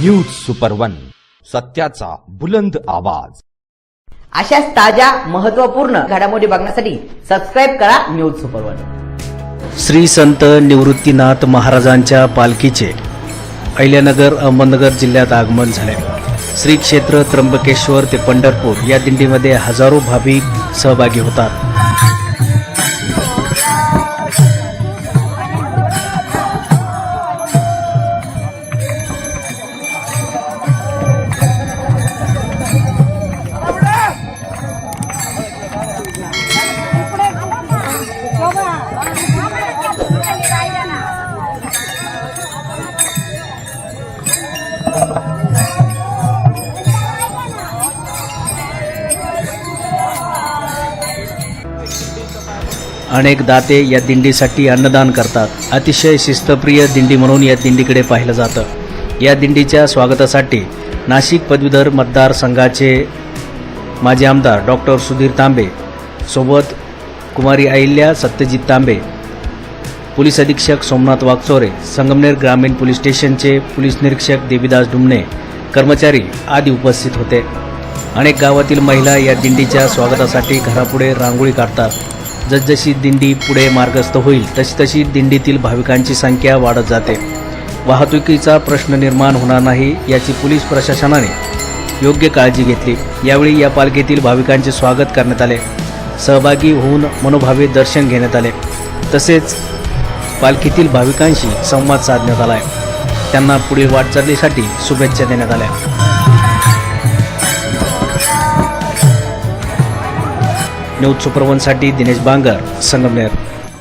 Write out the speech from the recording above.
News super one सत्याचा बुलंद आवाज. अशाच ताज्या महत्त्वपूर्ण घडामोडी बघण्यासाठी सबस्क्राईब करा न्यूज सुपर वन श्री संत निवृत्तीनाथ महाराजांच्या पालखीचे अहिल्यानगर अहमदनगर जिल्ह्यात आगमन झाले. श्री क्षेत्र त्र्यंबकेश्वर ते पंढरपूर या दिंडीमध्ये हजारो भाविक सहभागी होतात. अनेक दाते या दिंडीसाठी अन्नदान करतात. अतिशय शिस्तप्रिय दिंडी म्हणून या दिंडीकडे पाहिलं जातं. या दिंडीच्या स्वागतासाठी नाशिक पदवीधर मतदारसंघाचे माजी आमदार डॉक्टर सुधीर तांबे सोबत कुमारी अहिल्या सत्यजित तांबे पोलीस अधीक्षक सोमनाथ वागचोरे संगमनेर ग्रामीण पोलीस स्टेशनचे पोलीस निरीक्षक देवीदास डुमणे कर्मचारी आदी उपस्थित होते. अनेक गावातील महिला या दिंडीच्या स्वागतासाठी घरापुढे रांगोळी काढतात. जसजशी दिंडी पुढे मार्गस्थ होईल तशी तशी दिंडीतील भाविकांची संख्या वाढत जाते. वाहतुकीचा प्रश्न निर्माण होणार नाही याची पोलीस प्रशासनाने योग्य काळजी घेतली. यावेळी या पालखीतील भाविकांचे स्वागत करण्यात आले. सहभागी होऊन मनोभावे दर्शन घेण्यात आले. तसेच पालखीतील भाविकांशी संवाद साधण्यात आला आहे त्यांना पुढील वाटचालीसाठी शुभेच्छा देण्यात आल्या. न्यूज सुपरवनसाठी दिनेश बांगर संगमनेर.